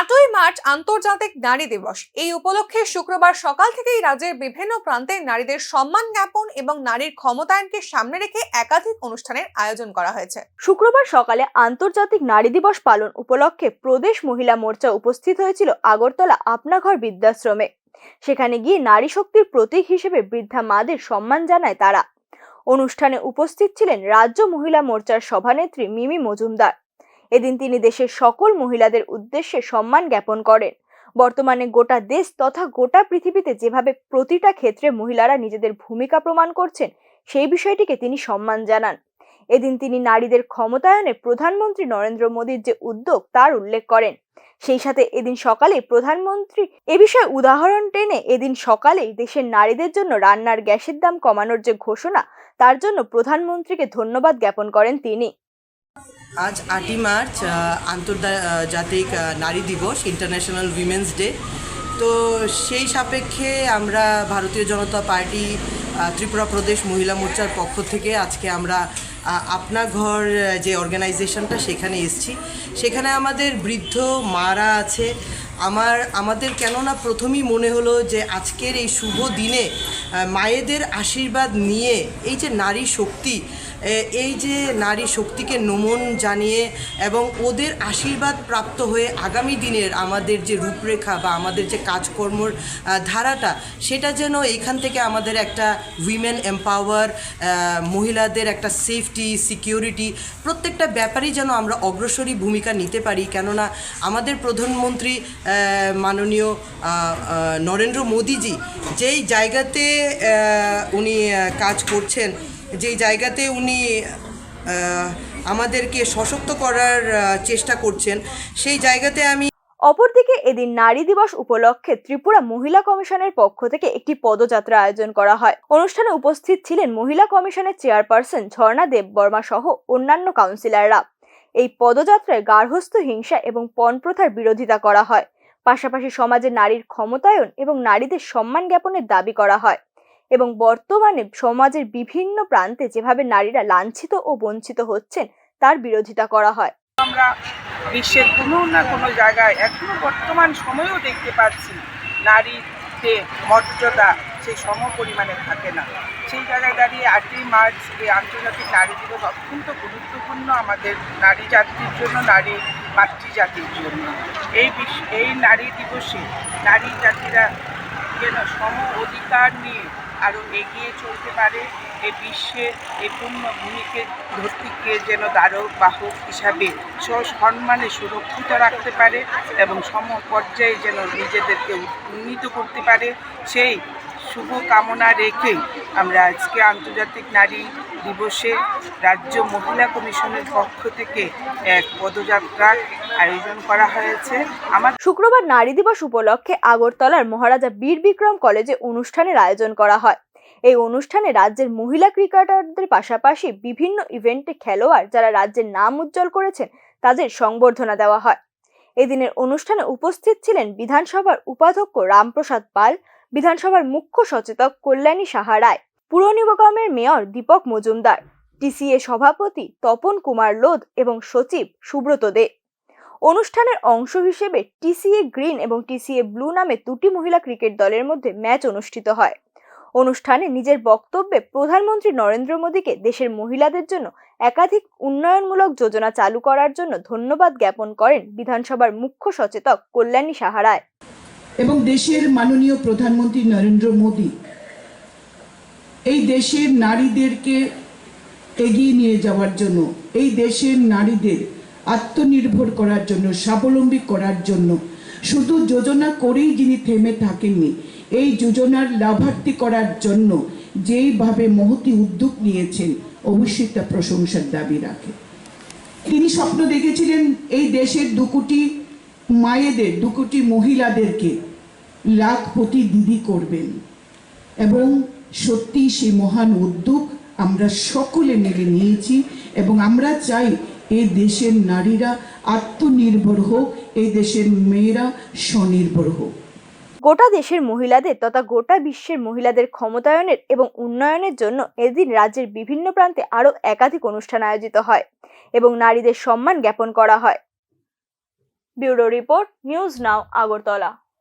আটই মার্চ আন্তর্জাতিক নারী দিবস। এই উপলক্ষে শুক্রবার সকাল থেকেই রাজ্যের বিভিন্ন প্রান্তে নারীদের সম্মান জ্ঞাপন এবং নারীর ক্ষমতায়নকে সামনে রেখে একাধিক অনুষ্ঠানের আয়োজন করা হয়েছে। শুক্রবার সকালে আন্তর্জাতিক নারী দিবস পালন উপলক্ষে প্রদেশ মহিলা মোর্চা উপস্থিত হয়েছিল আগরতলা আপনাঘর বৃদ্ধাশ্রমে। সেখানে গিয়ে নারী শক্তির প্রতীক হিসেবে বৃদ্ধা মাদের সম্মান জানায় তারা। অনুষ্ঠানে উপস্থিত ছিলেন রাজ্য মহিলা মোর্চার সভানেত্রী মিমি মজুমদার। এদিন তিনি দেশের সকল মহিলাদের উদ্দেশ্যে সম্মান জ্ঞাপন করেন। বর্তমানে গোটা দেশ তথা গোটা পৃথিবীতে যেভাবে প্রতিটা ক্ষেত্রে মহিলারা নিজেদের ভূমিকা প্রমাণ করছেন, সেই বিষয়টিকে তিনি সম্মান জানান। এদিন তিনি নারীদের ক্ষমতায়নে প্রধানমন্ত্রী নরেন্দ্র মোদীর যে উদ্যোগ, তার উল্লেখ করেন। সেই সাথে এদিন সকালে প্রধানমন্ত্রী এ বিষয়ে উদাহরণ টেনে এদিন সকালেই দেশের নারীদের জন্য রান্নার গ্যাসের দাম কমানোর যে ঘোষণা, তার জন্য প্রধানমন্ত্রীকে ধন্যবাদ জ্ঞাপন করেন তিনি। আজ আটই মার্চ আন্তর্জাতিক নারী দিবস ইন্টারন্যাশনাল উইমেন্স ডে তো সেই সাপেক্ষে আমরা ভারতীয় জনতা পার্টি ত্রিপুরা প্রদেশ মহিলা মোর্চার পক্ষ থেকে আজকে আমরা আপনা ঘর যে অর্গানাইজেশনটা সেখানে এসেছি। সেখানে আমাদের বৃদ্ধ মারা আছে। আমার, আমাদের কেননা প্রথমেই মনে হলো যে আজকের এই শুভ দিনে মায়েদের আশীর্বাদ নিয়ে এই যে নারী শক্তি এই যে নারী শক্তিকে নমন জানিয়ে এবং ওদের আশীর্বাদ প্রাপ্ত হয়ে আগামী দিনের আমাদের যে রূপরেখা বা আমাদের যে কাজকর্মর ধারাটা, সেটা যেন এখান থেকে আমাদের একটা উইমেন এম্পাওয়ার মহিলাদের একটা সেফটি সিকিউরিটি প্রত্যেকটা ব্যাপারেই যেন আমরা অগ্রসরী ভূমিকা নিতে পারি। কেননা আমাদের প্রধানমন্ত্রী মাননীয় নরেন্দ্র মোদীজি যেই জায়গাতে উনি কাজ করছেন যেই জায়গাতে উনি আমাদেরকে সশক্ত করার চেষ্টা করছেন, সেই জায়গাতে আমি অপরদিকে এদিন নারী দিবস উপলক্ষে ত্রিপুরা মহিলা কমিশনের পক্ষ থেকে একটি পদযাত্রা আয়োজন করা হয়। অনুষ্ঠানে উপস্থিত ছিলেন মহিলা কমিশনের চেয়ারপারসন ঝর্ণা দেব বর্মা সহ অন্যান্য কাউন্সিলররা। এই পদযাত্রায় গার্হস্থ হিংসা এবং পণপ্রথার বিরোধিতা করা হয়। পাশাপাশি সমাজে নারীর ক্ষমতায়ন এবং নারীদের সম্মান জ্ঞাপনের দাবি করা হয়। এবং বর্তমানে সমাজের বিভিন্ন প্রান্তে যেভাবে নারীরা লাঞ্ছিত ও বঞ্চিত হচ্ছেন, তার বিরোধিতা করা হয়। আমরা বিশ্বের কোনো না কোনো জায়গায় এখনও বর্তমান সময়েও দেখতে পাচ্ছি নারীতে মর্যাদা সেই সম পরিমাণে থাকে না। সেই জায়গায় দাঁড়িয়ে আটই মার্চ এই আন্তর্জাতিক নারী দিবস অত্যন্ত গুরুত্বপূর্ণ আমাদের নারী জাতির জন্য, নারী মাতৃজাতির জন্য। এই এই নারী দিবসে নারী জাতিরা যেন সম অধিকার নিয়ে আরও এগিয়ে চলতে পারে এই বিশ্বের এই ভূমিকে ধরতিকে যেন দ্বারক বাহক হিসাবে সসম্মানে সুরক্ষিত রাখতে পারে এবং সম পর্যায়ে যেন নিজেদেরকে উন্নীত করতে পারে। সেই শুভ কামনা রেখে আমরা আজকে আন্তর্জাতিক নারী দিবসে রাজ্য মহিলা কমিশনের পক্ষ থেকে এক পদযাত্রার আয়োজন করা হয়েছে। আমার শুক্রবার নারী দিবস উপলক্ষে আগরতলার মহারাজা বীর বিক্রম কলেজে অনুষ্ঠানের আয়োজন করা হয়। এই অনুষ্ঠানে রাজ্যের মহিলা ক্রিকেটারদের পাশাপাশি বিভিন্ন ইভেন্টে খেলোয়াড় যারা রাজ্যের নাম উজ্জ্বল করেছেন, তাদের সংবর্ধনা দেওয়া হয়। এদিনের অনুষ্ঠানে উপস্থিত ছিলেন বিধানসভার উপাধ্যক্ষ রামপ্রসাদ পাল, বিধানসভার মুখ্য সচেতক কল্যাণী সাহা রায় পুর নিগমের মেয়র দীপক মজুমদার, টিসিএ সভাপতি তপন কুমার লোধ এবং সচিব সুব্রত দে। অনুষ্ঠানের অংশ হিসেবে টিসিএ গ্রিন এবং টিসিএ ব্লু নামে দুটি মহিলা ক্রিকেট দলের মধ্যে ম্যাচ অনুষ্ঠিত হয়। অনুষ্ঠানে নিজের বক্তব্যে প্রধানমন্ত্রী নরেন্দ্র মোদীকে দেশের মহিলাদের জন্য একাধিক উন্নয়নমূলক যোজনা চালু করার জন্য ধন্যবাদ জ্ঞাপন করেন বিধানসভার মুখ্য সচেতক কল্যাণী সাহারায় এবং দেশের মাননীয় প্রধানমন্ত্রী নরেন্দ্র মোদী এই দেশের নারীদেরকে এগিয়ে নিয়ে যাওয়ার জন্য, এই দেশের নারীদের আত্মনির্ভর করার জন্য, স্বাবলম্বী করার জন্য। শুধু যোজনা করেই যিনি থেমে থাকেননি, এই যোজনার লাভার্থী করার জন্য যেইভাবে মহতি উদ্যোগ নিয়েছেন, অবশ্যই তা প্রশংসার দাবি রাখে। তিনি স্বপ্ন দেখেছিলেন এই দেশের দু কোটি মায়েদের, দু কোটি মহিলাদেরকে লাখপতি দিদি করবেন। এবং সত্যি সেই মহান উদ্যোগ আমরা সকলে মিলে নিয়েছি এবং আমরা চাই এই দেশের নারীরা আত্মনির্ভর হোক এই দেশের মেয়েরা স্বনির্ভর হোক। গোটা দেশের মহিলাদের তথা গোটা বিশ্বের মহিলাদের ক্ষমতায়নের এবং উন্নয়নের জন্য এদিন রাজ্যের বিভিন্ন প্রান্তে আরও একাধিক অনুষ্ঠান আয়োজিত হয় এবং নারীদের সম্মান জ্ঞাপন করা হয়। Bureau report, news now Agartala.